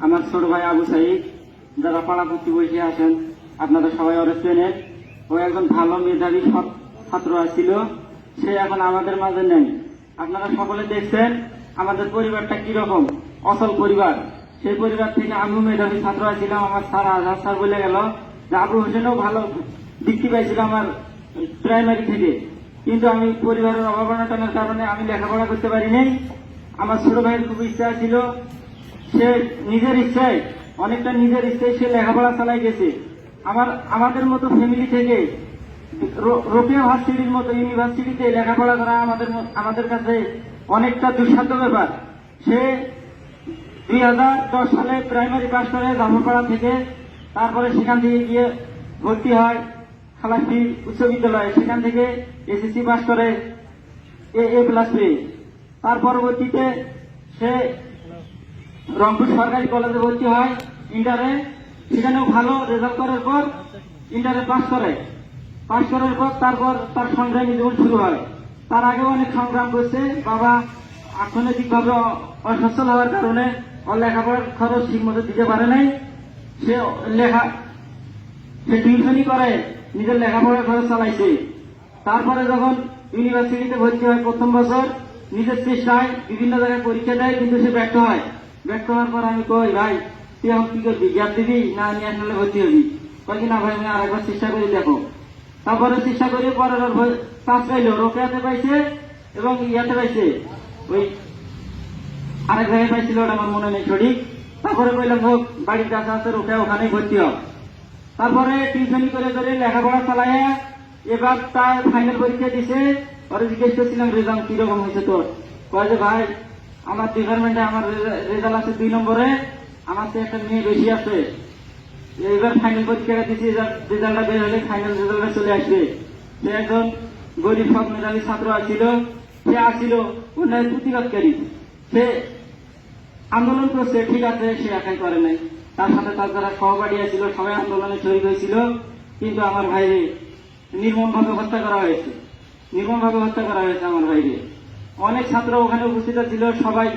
আমার ছোট ভাই আবু সাইদ, যারা পাড়াপতি বসে আছেন, আপনারা সবাই ওরা চেনেন। ও একজন ভালো মেধাবী ছাত্র ছিল সে এখন আমাদের মাঝে নেই। আপনারা সকলে দেখছেন আমাদের পরিবারটা কীরকম? অসল পরিবার। সেই পরিবার থেকে আমিও মেধাবী ছাত্র ছিলাম আমার স্যার আজহার স্যার বলে গেল যে আবু হোসেনও ভালো বৃত্তি পাইছিল আমার প্রাইমারি থেকে। কিন্তু আমি পরিবারের অভাবনাটনের কারণে আমি লেখাপড়া করতে পারি নাই। আমার ছোট ভাইয়ের খুব ইচ্ছা ছিল, সে নিজের ইচ্ছায়, অনেকটা নিজের ইচ্ছায় সে লেখাপড়া চালাই গেছে। আমার, আমাদের মতো ফ্যামিলি থেকে রোকেয়া ভার্সিটির মতো ইউনিভার্সিটিতে লেখাপড়া করা আমাদের আমাদের কাছে অনেকটা দুঃসাধ্য ব্যাপার। সে দুই হাজার দশ সালে প্রাইমারি পাস করে জামরপাড়া থেকে, তারপরে সেখান থেকে গিয়ে ভর্তি হয়। খালাসি উচ্চ বিদ্যালয়, সেখান থেকে এসএসসি পাস করে এ এ প্লাস পেয়ে তার পরবর্তীতে সে রংপুর সরকারি কলেজে ভর্তি হয় ইন্টারে সেখানেও ভালো রেজাল্ট করার পর ইন্টারে পাস করে। পাস করার পর তারপর তার সংগ্রামী জীবন শুরু হয়। তার আগেও অনেক সংগ্রাম করছে বাবা অর্থনৈতিকভাবে অসচ্ছল হওয়ার কারণে ওর লেখাপড়ার খরচ ঠিক মতো দিতে পারে নাই। সে লেখা, সে টিউশনই করে। নিজের লেখাপড়ার খরচ চালাইছে। তারপরে যখন ইউনিভার্সিটিতে ভর্তি হয় প্রথম বছর, নিজের চেষ্টায় বিভিন্ন জায়গায় পরীক্ষা দেয়, কিন্তু সে ব্যর্থ হয়। ব্যর্থ হওয়ার পর আমি কই, ভাই, তুই এখন কি করবি? গ্যাপ দিবি না ন্যাশনালে ভর্তি হবি? কয় কি, না ভাই, আমি আরেকবার চেষ্টা করি দেখো। তারপরে চেষ্টা করে পরে চান্স পাইলো, রোকেয়াতে পাইছে এবং ইয়াতে পাইছে। ওই আরেক জায়গায় পাইছিল, ওটা আমার মনে নেই সঠিক। তারপরে কইলাম, হোক, বাড়ির কাছে আছে, রোকেয়া ওখানেই ভর্তি হোক তারপরে টিউশনি করে করে লেখাপড়া চালায় এবার তার ফাইনাল পরীক্ষা দিছে। পরে জিজ্ঞেস করছিলাম, রেজাল্ট কীরকম হয়েছে তোর? কয় যে, ভাই, আমার ডিপার্টমেন্টে আমার রেজাল্ট আছে দুই নম্বরে। আমার তো একটা মেয়ে বেশি আছে। এবার ফাইনাল পরীক্ষাটা দিচ্ছি রেজাল্টটা বের হলে ফাইনাল রেজাল্টটা চলে আসবে। সে একজন গরিব সব মেধাবী ছাত্র আছিল সে আসছিল উন্নয়ন প্রতিবাদকারী। সে আন্দোলন করছে, ঠিক আছে, সে একাই করে নাই। তার সাথে তার যারা সহপাঠী ছিল সবাই আন্দোলনে শহীদ হয়েছিল। কিন্তু আমার ভাইরে নির্মম ভাবে হত্যা করা হয়েছে। নির্মম ভাবে হত্যা করা হয়েছে আমার ভাইরে। অনেক ছাত্র ওখানে উপস্থিত ছিল, সবাই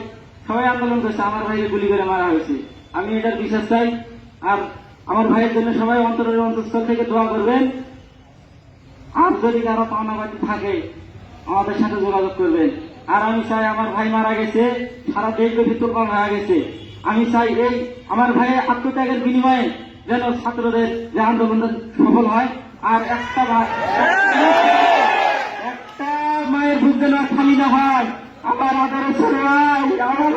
সবাই আন্দোলন করছে। আমার ভাইরে গুলি করে মারা হয়েছে। আমি এটার বিশ্বাস চাই। আর আমার ভাইয়ের জন্য সবাই অন্তরের অন্তঃস্থল থেকে দোয়া করবেন। আর যদি কারও পাওনাবাদী থাকে, আমাদের সাথে যোগাযোগ করবেন। আর আমি চাই আমার ভাই মারা গেছে, সারা দেশব্যাপী তোলপাল মারা গেছে। আমি চাই এই আমার ভাইয়ের আত্মত্যাগের বিনিময়ে যেন ছাত্রদের যে আন্দোলন সফল হয়। আর একটা একটা মায়ের বুঝতে না খালি না হয়। আমার আদরের ছেলে আমার